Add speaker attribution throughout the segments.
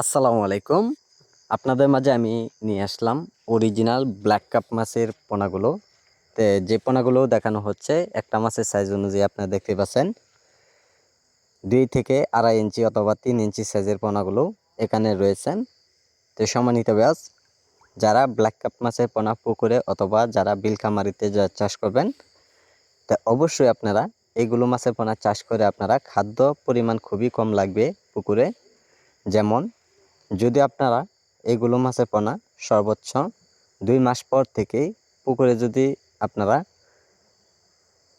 Speaker 1: আসসালামু আলাইকুম। আপনাদের মাঝে আমি নিয়ে আসলাম অরিজিনাল ব্ল্যাক কাপ মাছের পোনাগুলো। তে যে পোনাগুলো দেখানো হচ্ছে, একটা মাছের সাইজ অনুযায়ী আপনারা দেখতে পাচ্ছেন। দুই থেকে আড়াই ইঞ্চি অথবা তিন ইঞ্চি সাইজের পোনাগুলো এখানে রয়েছেন তো সম্মানিত ব্যাস যারা ব্ল্যাক কাপ মাছের পোনা পুকুরে অথবা যারা বিলকামারিতে যা চাষ করবেন, তা অবশ্যই আপনারা এইগুলো মাছের পোনা চাষ করে আপনারা খাদ্য পরিমাণ খুবই কম লাগবে পুকুরে। যেমন যদি আপনারা এগুলো মাছের পোনা সর্বোচ্চ দুই মাস পর থেকেই পুকুরে যদি আপনারা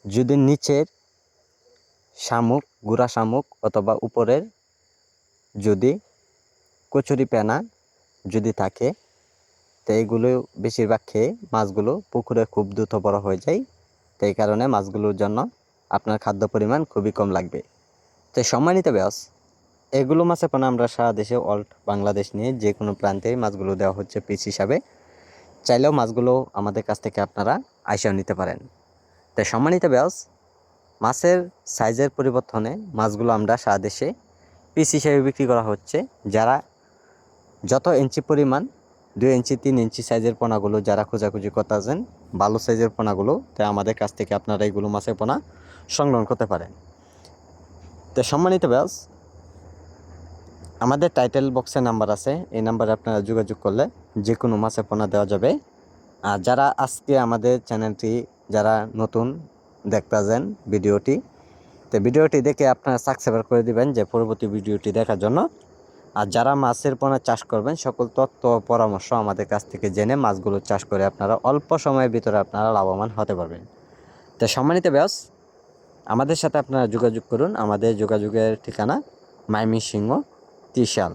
Speaker 1: যদি নিচের শামুক, গুড়া শামুক অথবা উপরের যদি কচুরি পেনা যদি থাকে, তো এইগুলো বেশিরভাগ খেয়ে মাছগুলো পুকুরে খুব দ্রুত বড় হয়ে যায়। তো এই কারণে মাছগুলোর জন্য আপনার খাদ্য পরিমাণ খুবই কম লাগবে। তো সম্মানিত ব্যাস এগুলো মাছের পোনা আমরা সারা দেশে, অল বাংলাদেশ নিয়ে যে কোনো প্রান্তে মাছগুলো দেওয়া হচ্ছে পিস হিসাবে। চাইলেও মাছগুলো আমাদের কাছ থেকে আপনারা আইসাও নিতে পারেন। তাই সম্মানিত ব্যাস মাছের সাইজের পরিবর্তনে মাছগুলো আমরা সারা দেশে পিস হিসেবে বিক্রি করা হচ্ছে। যারা যত ইঞ্চি পরিমাণ, দুই ইঞ্চি, তিন ইঞ্চি সাইজের পোনাগুলো যারা খোঁজাখুঁজি করতেছেন ভালো সাইজের পোনাগুলো, তাই আমাদের কাছ থেকে আপনারা এইগুলো মাছের পোনা সংগ্রহ করতে পারেন। তো সম্মানিত ব্যাস আমাদের টাইটেল বক্সে নাম্বার আছে। এই নাম্বারে আপনারা যোগাযোগ করলে যে কোনো মাছে পোনা দেওয়া যাবে। আর যারা আজকে আমাদের চ্যানেলটি যারা নতুন দেখতেছেন ভিডিওটি, তো ভিডিওটি দেখে আপনারা সাবস্ক্রাইব করে দিবেন যে পরবর্তী ভিডিওটি দেখার জন্য। আর যারা মাছের পোনা চাষ করবেন, সকল ও পরামর্শ আমাদের কাছ থেকে জেনে মাছগুলো চাষ করে আপনারা অল্প সময়ের ভিতরে আপনারা লাভবান হতে পারবেন। তো সম্মানিত ব্যাস আমাদের সাথে আপনারা যোগাযোগ করুন। আমাদের যোগাযোগের ঠিকানা মাইমি সিংহ। ত্রিশাল